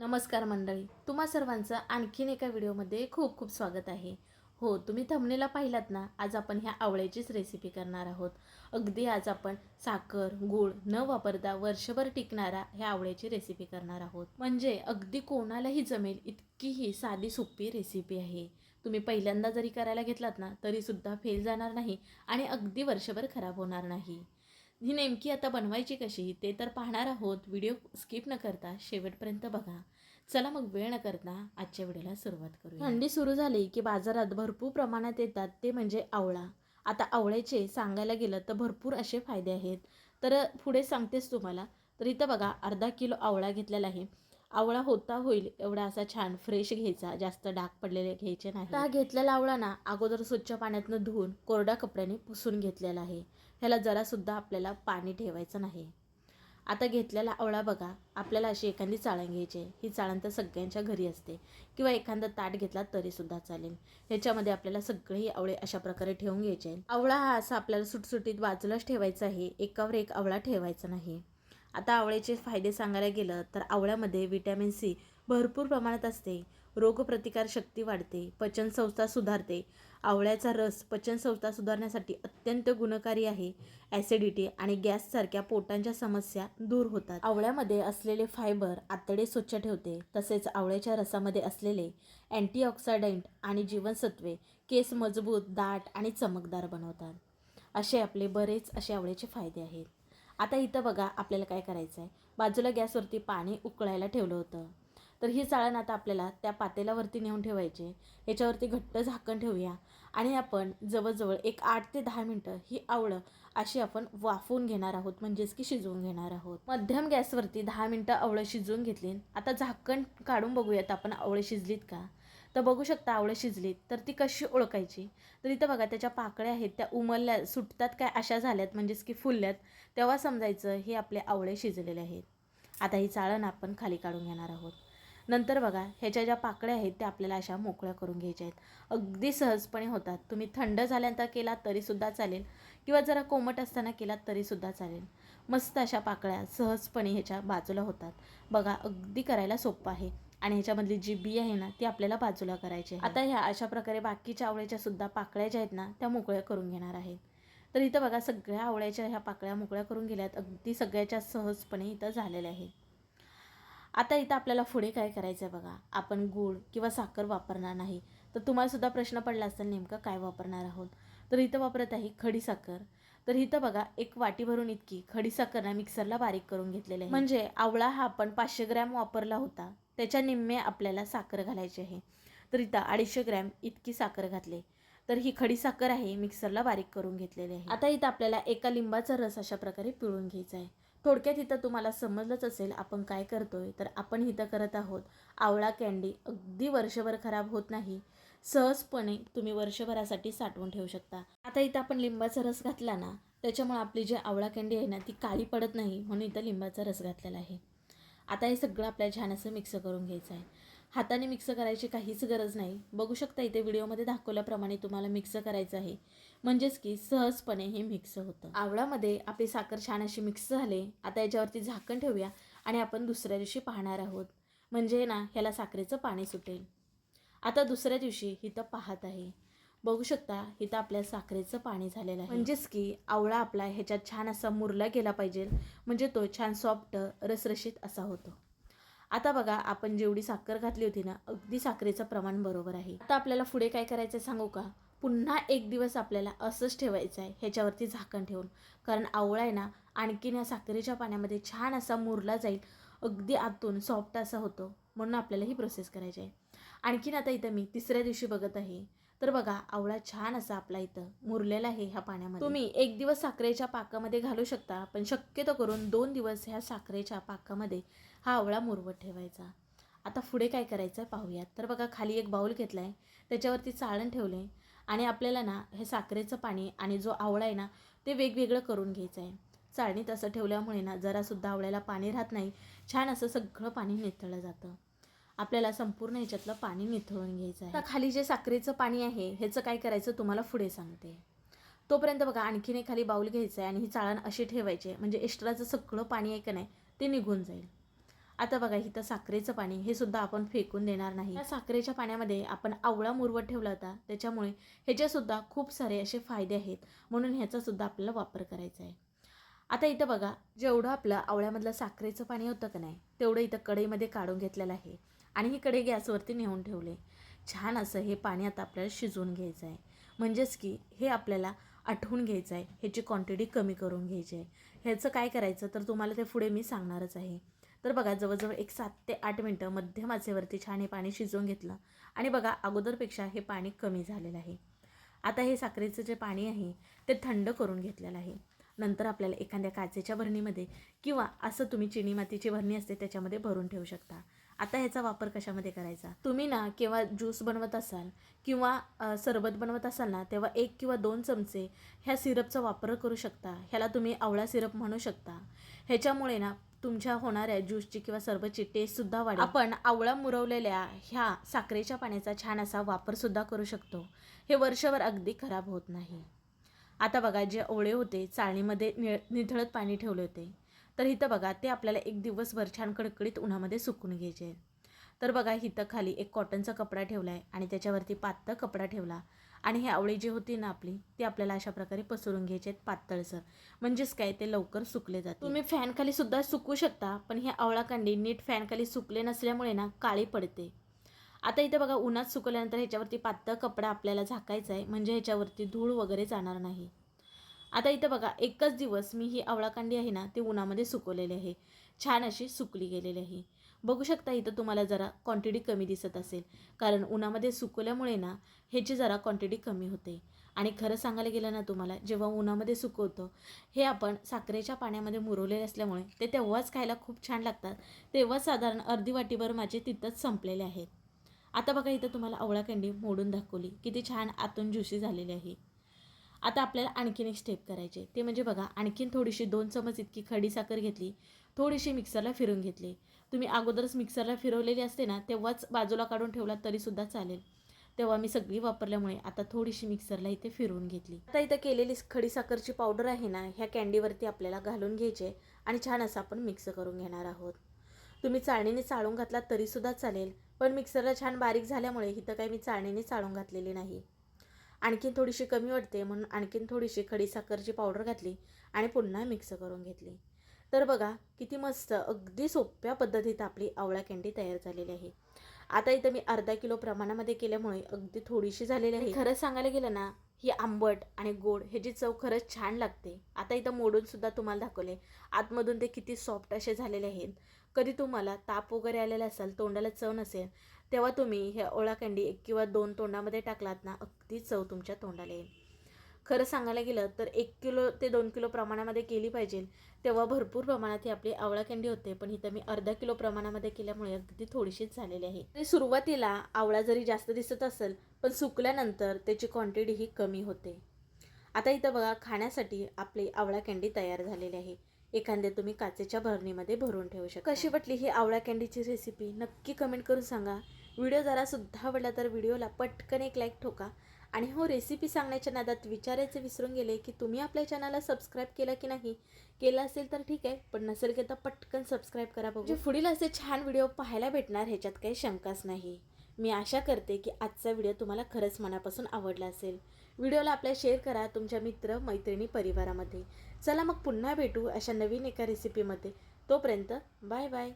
नमस्कार मंडळी तुम्हा सर्वांचं आणखीन एका व्हिडिओमध्ये खूप खूप स्वागत आहे. हो तुम्ही थमनेला पाहिलात ना आज आपण ह्या आवळ्याचीच रेसिपी करणार आहोत. अगदी आज आपण साखर गूळ न वापरता वर्षभर टिकणारा ह्या आवळ्याची रेसिपी करणार आहोत. म्हणजे अगदी कोणालाही जमेल इतकी ही साधी सोपी रेसिपी आहे. तुम्ही पहिल्यांदा जरी करायला घेतलात ना तरीसुद्धा फेल जाणार नाही आणि अगदी वर्षभर खराब होणार नाही. ही नेमकी आता बनवायची कशी ते तर पाहणार आहोत. व्हिडिओ स्किप न करता शेवटपर्यंत बघा. चला मग वेळ न करता आजच्या व्हिडिओला सुरुवात करू थंडी सुरू झाली की बाजारात भरपूर प्रमाणात येतात ते म्हणजे आवळा. आता आवळ्याचे सांगायला गेलं तर भरपूर असे फायदे आहेत. तर पुढे सांगतेस तुम्हाला. तर इथं बघा अर्धा किलो आवळा घेतलेला आहे. आवळा होता होईल एवढा असा छान फ्रेश घ्यायचा जास्त डाग पडलेले घ्यायचे नाही. हा घेतलेला आवळा ना अगोदर स्वच्छ पाण्यातनं धुवून कोरड्या कपड्याने पुसून घेतलेला आहे. ह्याला जरासुद्धा आपल्याला पाणी ठेवायचं नाही. आता घेतलेला आवळा बघा आपल्याला अशी एखादी चाळण घ्यायची आहे. ही चाळण तर सगळ्यांच्या घरी असते. किंवा एखादा ताट घेतला तरीसुद्धा चालेल. ह्याच्यामध्ये आपल्याला सगळेही आवळे अशा प्रकारे ठेवून घ्यायचे आवळा हा असा आपल्याला सुटसुटीत बाजूलाच ठेवायचा आहे. एकावर एक आवळा ठेवायचा नाही. आता आवळ्याचे फायदे सांगायला गेलं तर आवळ्यामध्ये विटॅमिन सी भरपूर प्रमाणात असते. रोगप्रतिकार शक्ती वाढते पचनसंस्था सुधारते. आवळ्याचा रस पचनसंस्था सुधारण्यासाठी अत्यंत गुणकारी आहे. ॲसिडिटी आणि गॅससारख्या पोटांच्या समस्या दूर होतात. आवळ्यामध्ये असलेले फायबर आतडे स्वच्छ ठेवते. तसेच आवळ्याच्या रसामध्ये असलेले अँटीऑक्सिडंट आणि जीवनसत्वे केस मजबूत दाट आणि चमकदार बनवतात. असे आपले बरेच असे आवळ्याचे फायदे आहेत. आता इथं बघा आपल्याला काय करायचं आहे बाजूला गॅसवरती पाणी उकळायला ठेवलं होतं. तर ही चाळण आता आपल्याला त्या पातेल्यावरती नेऊन ठेवायचे. याच्यावरती घट्ट झाकण ठेवूया. आणि आपण जवळजवळ एक आठ ते दहा मिनटं ही आवळं अशी आपण वाफवून घेणार आहोत म्हणजेच की शिजवून घेणार आहोत. मध्यम गॅसवरती दहा मिनटं आवळं शिजवून घेतली. आता झाकण काढून बघूयात आपण आवळं शिजलीत का? तर बघू शकता आवळं शिजलीत तर ती कशी ओळखायची? तर इथं बघा त्याच्या पाकळ्या आहेत त्या उमलल्या सुटतात काय अशा झाल्यात म्हणजेच की फुलल्यात तेव्हा समजायचं हे आपले आवळे शिजलेले आहेत. आता ही चाळण आपण खाली काढून घेणार आहोत. नंतर बघा ह्याच्या ज्या पाकळ्या आहेत त्या आपल्याला अशा मोकळ्या करून घ्यायच्या आहेत. अगदी सहजपणे होतात. तुम्ही थंड झाल्यानंतर केलात तरीसुद्धा चालेल किंवा जरा कोमट असताना केलात तरीसुद्धा चालेल. मस्त अशा पाकळ्या सहजपणे ह्याच्या बाजूला होतात. बघा अगदी करायला सोपं आहे. आणि ह्याच्यामधली जी बी आहे ना ती आपल्याला बाजूला करायची आहे. आता ह्या अशा प्रकारे बाकीच्या आवळ्याच्या सुद्धा पाकळ्या ज्या आहेत ना त्या मोकळ्या करून घेणार आहेत तर इथं बघा सगळ्या आवळ्याच्या ह्या पाकळ्या मोकळ्या करून गेल्यात. अगदी सगळ्याच्या सहजपणे इथं झालेल्या आहेत आता इथं आपल्याला पुढे काय करायचं आहे बघा? आपण गूळ किंवा साखर वापरणार नाही. तर तुम्हाला सुद्धा प्रश्न पडला असेल नेमकं काय वापरणार आहोत? तर इथं वापरत आहे खडी साखर. तर इथं बघा एक वाटी भरून इतकी खडी साखर ना मिक्सरला बारीक करून घेतलेली आहे. म्हणजे आवळा हा आपण पाचशे ग्रॅम वापरला होता. त्याच्या निम्मे आपल्याला साखर घालायची आहे. तर इथं अडीचशे ग्रॅम इतकी साखर घातली. तर ही खडी साखर आहे मिक्सरला बारीक करून घेतलेली आहे. आता इथं आपल्याला एका लिंबाचा रस अशा प्रकारे पिळून घ्यायचा आहे. थोडक्यात इथं तुम्हाला समजलंच असेल आपण काय करतोय. तर आपण इथं करत आहोत आवळा कॅन्डी अगदी वर्षभर खराब होत नाही. सहजपणे तुम्ही वर्षभरासाठी साठवून ठेवू शकता. आता इथं आपण लिंबाचा रस घातला ना त्याच्यामुळे आपली जी आवळा कॅन्डी आहे ना ती काळी पडत नाही म्हणून इथं लिंबाचा रस घातलेला आहे. आता हे सगळं आपल्याला छान असं मिक्स करून घ्यायचं आहे. हाताने मिक्स करायची काहीच गरज नाही. बघू शकता इथे व्हिडिओमध्ये दाखवल्याप्रमाणे तुम्हाला मिक्स करायचं आहे. म्हणजेच की सहजपणे हे मिक्स होतं. आवळामध्ये आपली साखर छान अशी मिक्स झाले आता याच्यावरती झाकण ठेवूया आणि आपण दुसऱ्या दिवशी पाहणार आहोत. म्हणजे ना ह्याला साखरेचं पाणी सुटेल. आता दुसऱ्या दिवशी इथं पाहत आहे. बघू शकता इथं आपल्या साखरेचं पाणी झालेलं आहे. म्हणजेच की आवळा आपला ह्याच्यात छान असा मुरला गेला पाहिजे. म्हणजे तो छान सॉफ्ट रसरशीत असा होतो. आता बघा आपण जेवढी साखर घातली होती ना अगदी साखरेचं प्रमाण बरोबर आहे. आता आपल्याला पुढे काय करायचं सांगू का? पुन्हा एक दिवस आपल्याला असंच ठेवायचं आहे ह्याच्यावरती झाकण ठेवून. कारण आवळा आहे ना आणखीन या साखरेच्या पाण्यामध्ये छान असा मुरला जाईल अगदी आतून सॉफ्ट असा होतो. म्हणून आपल्याला ही प्रोसेस करायची आहे. आणखीन आता इथं मी तिसऱ्या दिवशी बघत आहे. तर बघा आवळा छान असा आपला इथं मुरलेला आहे ह्या पाण्यामध्ये. तुम्ही एक दिवस साखरेच्या पाकामध्ये घालू शकता पण शक्यतो करून दोन दिवस ह्या साखरेच्या पाकामध्ये हा आवळा मुरवत ठेवायचा. आता पुढे काय करायचं आहे पाहूयात. तर बघा खाली एक बाऊल घेतला आहे त्याच्यावरती चाळण ठेवले आणि आपल्याला ना हे साखरेचं पाणी आणि जो आवळा आहे ना ते वेगवेगळं करून घ्यायचं आहे चाळणीत असं ठेवल्यामुळे ना जरासुद्धा आवळ्याला पाणी राहत नाही छान असं सगळं पाणी निथळलं जातं. आपल्याला संपूर्ण ह्याच्यातलं पाणी निथळून घ्यायचं आहे. आता खाली जे साखरेचं पाणी आहे ह्याचं काय करायचं तुम्हाला पुढे सांगते. तोपर्यंत बघा आणखीन एक खाली बाऊल घ्यायचं आहे आणि ही चाळण अशी ठेवायची. आहे म्हणजे एक्स्ट्राचं सगळं पाणी आहे का नाही ते निघून जाईल. आता बघा इथं साखरेचं पाणी हे सुद्धा आपण फेकून देणार नाही. या साखरेच्या पाण्यामध्ये आपण आवळा मुरवत ठेवला होता त्याच्यामुळे ह्याच्यासुद्धा खूप सारे असे फायदे आहेत. म्हणून ह्याचा सुद्धा आपल्याला वापर करायचा आहे. आता इथं बघा जेवढं आपलं आवळ्यामधलं साखरेचं पाणी होतं का नाही तेवढं इथं कढईमध्ये काढून घेतलेलं आहे. आणि इकडे गॅसवरती नेऊन ठेवले. छान असं हे पाणी आता आपल्याला शिजवून घ्यायचं आहे. म्हणजेच की हे आपल्याला आठवून घ्यायचं आहे. ह्याची क्वांटिटी कमी करून घ्यायची आहे. ह्याचं काय करायचं? तर तुम्हाला ते पुढे मी सांगणारच आहे. तर बघा जवळजवळ एक सात ते आठ मिनटं मध्यम आचेवरती छान हे पाणी शिजवून घेतलं. आणि बघा अगोदरपेक्षा हे पाणी कमी झालेलं आहे. आता हे साखरेचं जे पाणी आहे ते थंड करून घेतलेलं आहे. नंतर आपल्याला एखाद्या काचेच्या भरणीमध्ये किंवा असं तुम्ही चिनी मातीची भरणी असते त्याच्यामध्ये भरून ठेवू शकता. आता ह्याचा वापर कशामध्ये करायचा? तुम्ही ना केव्हा ज्यूस बनवत असाल किंवा सरबत बनवत असाल ना तेव्हा एक किंवा दोन चमचे ह्या सिरपचा वापर करू शकता. ह्याला तुम्ही आवळा सिरप म्हणू शकता. ह्याच्यामुळे ना तुमच्या होणाऱ्या ज्यूसची किंवा सरबतची टेस्टसुद्धा वाढेल. आपण आवळा मुरवलेल्या ह्या साखरेच्या पाण्याचा छान असा वापरसुद्धा करू शकतो. हे वर्षभर अगदी खराब होत नाही. आता बघा जे ओळे होते चाळणीमध्ये निळ निथळत पाणी ठेवले होते. तर इथं बघा ते आपल्याला एक दिवसभर छान कडकडीत उन्हामध्ये सुकून घ्यायचे. तर बघा इथं खाली एक कॉटनचा कपडा ठेवला आहे आणि त्याच्यावरती पातळ कपडा ठेवला. आणि हे आवळी जी होती ना आपली ती आपल्याला अशा प्रकारे पसरून घ्यायचे आहेत पातळसर. म्हणजेच काय ते लवकर सुकले जाते तुम्ही फॅनखाली सुद्धा सुकू शकता पण हे आवळा कांडी नीट फॅनखाली सुकले नसल्यामुळे ना काळी पडते. आता इथं बघा उन्हात सुकल्यानंतर ह्याच्यावरती पातळ कपडा आपल्याला झाकायचा आहे म्हणजे ह्याच्यावरती धूळ वगैरे जाणार नाही. आता इथं बघा एकच दिवस मी ही आवळा कांडी आहे ना ती उन्हामध्ये सुकवलेली आहे. छान अशी सुकली गेलेली आहे. बघू शकता इथं तुम्हाला जरा क्वांटिटी कमी दिसत असेल. कारण उन्हामध्ये सुकवल्यामुळे ना ह्याची जरा क्वांटिटी कमी होते. आणि खरं सांगायला गेलं ना तुम्हाला जेव्हा उन्हामध्ये सुकवतं हे आपण साखरेच्या पाण्यामध्ये मुरवलेले असल्यामुळे ते तेव्हाच खायला खूप छान लागतात. तेव्हाच साधारण अर्धी वाटीभर माझे तिथंच संपलेले आहेत. आता बघा इथं तुम्हाला आवळा कँडी मोडून दाखवली. किती छान आतून ज्युशी झालेली आहे. आता आपल्याला आणखीन एक स्टेप करायचे ते म्हणजे बघा आणखीन थोडीशी दोन चमच इतकी खडी साखर घेतली थोडीशी मिक्सरला फिरून घेतली. तुम्ही अगोदरच मिक्सरला फिरवलेली असते ना तेव्हाच बाजूला काढून ठेवला तरीसुद्धा चालेल. तेव्हा मी सगळी वापरल्यामुळे आता थोडीशी मिक्सरला इथे फिरवून घेतली. आता इथं केलेली खडी साखरची पावडर आहे ना ह्या कँडीवरती आपल्याला घालून घ्यायचे आणि छान असं आपण मिक्स करून घेणार आहोत. तुम्ही चाळणीने चाळून घातला तरीसुद्धा चालेल पण मिक्सरला छान बारीक झाल्यामुळे इथं काही मी चाळणीने चाळून घातलेली नाही. आणखीन थोडीशी कमी वाटते म्हणून आणखीन थोडीशी खडी साखरची पावडर घातली आणि पुन्हा मिक्स करून घेतली. तर बघा किती मस्त अगदी सोप्या पद्धतीत आपली आवळा कँडी तयार झालेली आहे. आता इथं मी अर्धा किलो प्रमाणामध्ये केल्यामुळे अगदी थोडीशी झालेली आहे. खरं सांगायला गेलं ना ही आंबट आणि गोड ह्याची चव खरंच छान लागते. आता इथं मोडून सुद्धा तुम्हाला दाखवले आतमधून ते किती सॉफ्ट असे झालेले आहेत. कधी तुम्हाला ताप वगैरे आलेला असेल तोंडाला चव नसेल तेव्हा तुम्ही हे ओळा कँडी एक किंवा दोन तोंडामध्ये टाकलात ना अगदी चव तुमच्या तोंडाला येईल. खरं सांगायला गेलं तर एक किलो ते दोन किलो प्रमाणामध्ये केली पाहिजे. तेव्हा भरपूर प्रमाणात ही आपली आवळा कँडी होते पण इथं मी अर्धा किलो प्रमाणामध्ये केल्यामुळे अगदी थोडीशीच झालेली आहे. आणि सुरुवातीला आवळा जरी जास्त दिसत असेल पण सुकल्यानंतर त्याची क्वांटिटी ही कमी होते. आता इथं बघा खाण्यासाठी आपली आवळा कँडी तयार झालेली आहे. एखाद्या तुम्ही काचेच्या भरणीमध्ये भरून ठेवू शकता. कशी वाटली ही आवळा कँडीची रेसिपी नक्की कमेंट करून सांगा. व्हिडिओ जरासुद्धा आवडला तर व्हिडिओला पटकन एक लाईक ठोका. आणि हो रेसिपी सांगण्याच्या नादात विचारायचं विसरून गेले की तुम्ही आपल्या चॅनलला सबस्क्राईब केलं की नाही? केलं असेल तर ठीक आहे पण नसेल की तर पटकन सबस्क्राईब करा बघू. पुढील असे छान व्हिडिओ पाहायला भेटणार ह्याच्यात काही शंकाच नाही. मी आशा करते की आजचा व्हिडिओ तुम्हाला खरंच मनापासून आवडला असेल. व्हिडिओला आपल्या शेअर करा तुमच्या मित्र मैत्रिणी परिवारामध्ये. चला मग पुन्हा भेटू अशा नवीन एका रेसिपीमध्ये तोपर्यंत बाय बाय